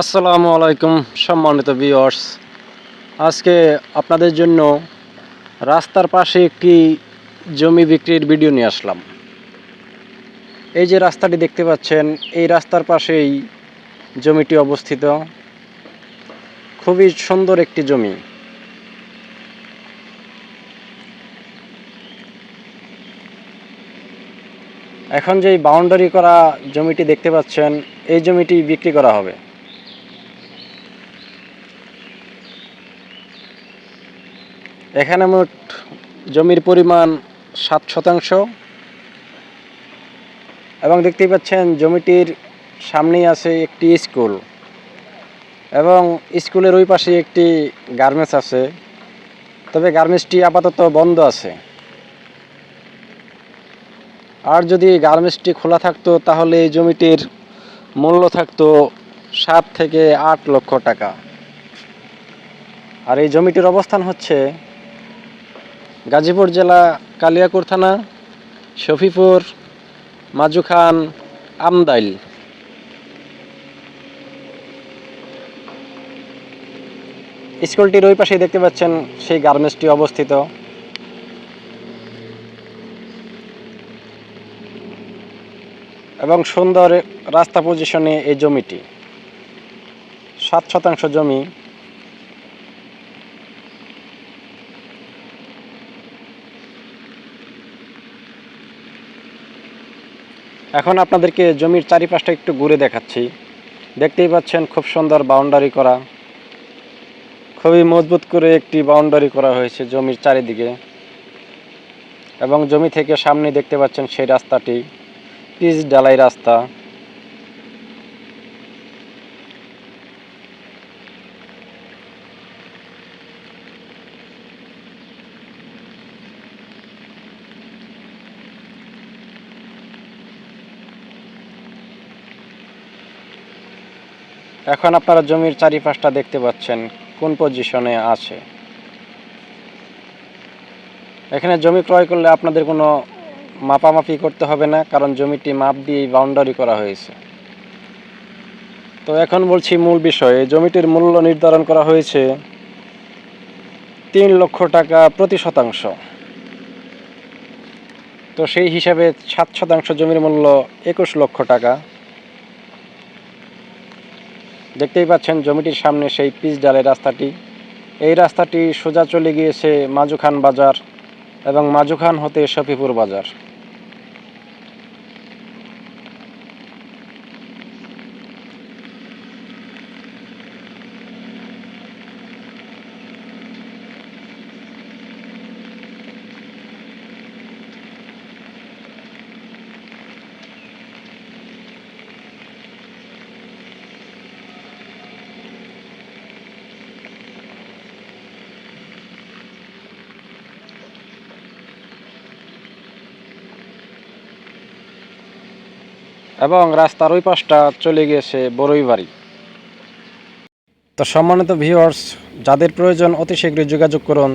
আসসালামু আলাইকুম, সম্মানিত ভিউয়ার্স আজকে আপনাদের জন্য রাস্তার পাশে একটি জমি বিক্রির ভিডিও নিয়ে আসলাম। এই যে রাস্তাটি দেখতে পাচ্ছেন, এই রাস্তার পাশেই জমিটি অবস্থিত। খুবই সুন্দর একটি জমি। এখন যেই বাউন্ডারি করা জমিটি দেখতে পাচ্ছেন, এই জমিটি বিক্রি করা হবে। এখানে মোট জমির পরিমাণ সাত শতাংশ। এবং দেখতেই পাচ্ছেন জমিটির সামনেই আছে একটি স্কুল। এবং স্কুলের ওই পাশে একটি গার্মেন্টস আছে। তবে গার্মেন্টসটি আপাতত বন্ধ আছে। আর যদি গার্মেন্টসটি খোলা থাকতো, তাহলে এই জমিটির মূল্য থাকতো সাত থেকে আট লক্ষ টাকা। আর এই জমিটির অবস্থান হচ্ছে গাজীপুর জেলা কালিয়াকুর থানা, শফিপুর, মাজুখান, আমদাইল। স্কুলটির ওই পাশেই দেখতে পাচ্ছেন সেই গার্মেন্টসটি অবস্থিত। এবং সুন্দর রাস্তা পজিশনে এই জমিটি। সাত শতাংশ জমি এখন আপনাদেরকে জমির চারিপাশটা একটু ঘুরে দেখাচ্ছি। দেখতেই পাচ্ছেন খুব সুন্দর বাউন্ডারি করা। খুবই মজবুত করে একটি বাউন্ডারি করা হয়েছে জমির চারিদিকে। এবং জমি থেকে সামনে দেখতে পাচ্ছেন সেই রাস্তাটি। পিচ ডালাই রাস্তা। এখন আপনারা জমির চারিপাশটা দেখতে পাচ্ছেন, কোন পজিশনে আছে। এখানে জমি ক্রয় করলে আপনাদের কোনো মাপামাপি করতে হবে না, কারণ জমিটি মাপ দিয়ে বাউন্ডারি করা হয়েছে। তো এখন বলছি মূল বিষয়ে, জমিটির মূল্য নির্ধারণ করা হয়েছে তিন লক্ষ টাকা প্রতি শতাংশ। তো সেই হিসাবে সাত শতাংশ জমির মূল্য একুশ লক্ষ টাকা। দেখতেই পাচ্ছেন জমিটির সামনে সেই পিচ ডালে রাস্তাটি। এই রাস্তাটি সোজা চলে গিয়েছে মাজুখান বাজার এবং মাজুখান হতে শফিপুর বাজার। এবং রাস্তার ওই পাশটা চলে গিয়েছে বড়ই বাড়ি। তো সম্মানিত ভিউয়ার্স যাদের প্রয়োজন অতি শীঘ্রই যোগাযোগ করুন